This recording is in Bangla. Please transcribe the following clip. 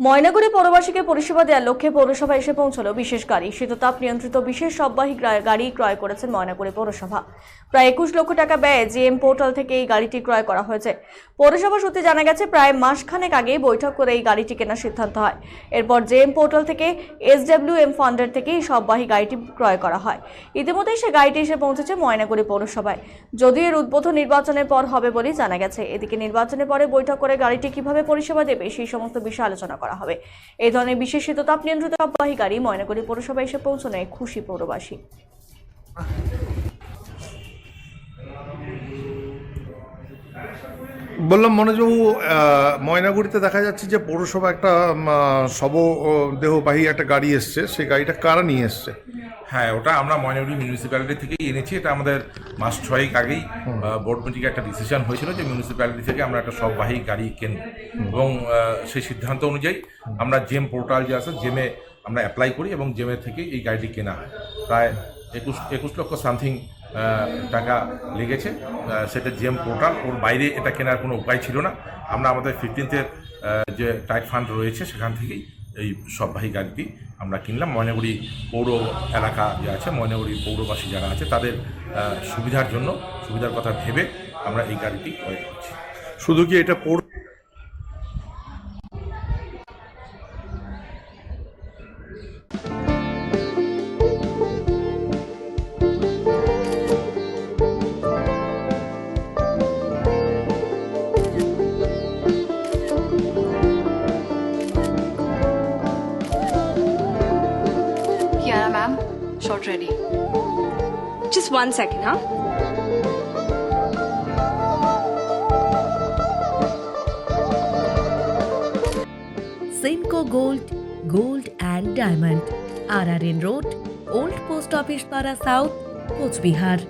ময়নাগুড়ি পৌরবাসীকে পরিষেবা দেওয়ার লক্ষ্যে পৌরসভা এসে পৌঁছলো বিশেষ গাড়ি। শীততাপ নিয়ন্ত্রিত বিশেষ সববাহী গাড়ি ক্রয় করেছেন ময়নাগুড়ি পৌরসভা। প্রায় একুশ লক্ষ টাকা ব্যয়ে জিএম পোর্টাল থেকে এই গাড়িটি ক্রয় করা হয়েছে। পৌরসভা সূত্রে জানা গেছে, প্রায় মাসখানেক আগে বৈঠক করে এই গাড়িটি কেনার সিদ্ধান্ত হয়। এরপর জেএম পোর্টাল থেকে এসডব্লিউ এম ফান্ডের থেকে এই সববাহী গাড়িটি ক্রয় করা হয়। ইতিমধ্যেই সে গাড়িটি এসে পৌঁছেছে ময়নাগুড়ি পৌরসভায়। যদিও এর উদ্বোধন নির্বাচনের পর হবে বলেই জানা গেছে। এদিকে নির্বাচনের পরে বৈঠক করে গাড়িটি কীভাবে পরিষেবা দেবে সেই সমস্ত বিষয়ে আলোচনা করা হবে। এ ধরনের বিশেষ শীততাপ নিয়ন্ত্রিত সববাহী গাড়ি ময়নাগুড়ি পৌরসভায় এসে পৌঁছনে খুশি পৌরবাসী। বললাম মনোজবাবু ময়নাগুড়িতে দেখা যাচ্ছে যে পৌরসভা একটা শব দেহবাহী একটা গাড়ি এসছে। সেই গাড়িটা কারা নিয়ে এসছে? হ্যাঁ ওটা আমরা ময়নাগুড়ি মিউনিসিপ্যালিটি থেকেই এনেছি। এটা আমাদের মাস ছয়েক আগেই বোর্ড মিটিংয়ে একটা ডিসিশন হয়েছিল যে মিউনিসিপ্যালিটি থেকে আমরা একটা সববাহী গাড়ি কিনব। এবং সেই সিদ্ধান্ত অনুযায়ী আমরা জেম পোর্টাল যে আছে জেমে আমরা অ্যাপ্লাই করি এবং জেমে থেকে এই গাড়িটি কেনা হয়। প্রায় একুশ একুশ লক্ষ সামথিং টাকা লেগেছে। সেটা জিএম পোর্টাল ওর বাইরে এটা কেনার কোনো উপায় ছিল না। আমরা আমাদের ফিফটিন্থের যে টাইট ফান্ড রয়েছে সেখান থেকেই এই সববাহী গাড়িটি আমরা কিনলাম। ময়নাগুড়ি পৌর এলাকা যে আছে, ময়নাগুড়ি পৌরবাসী যারা আছে, তাদের সুবিধার জন্য, সুবিধার কথা ভেবে আমরা এই গাড়িটি ক্রয় করছি। শুধু কি এটা পৌর किया ना ma'am short ready just one second हाँ? Simco gold gold and diamond R R N road old post office Para south Coochbehar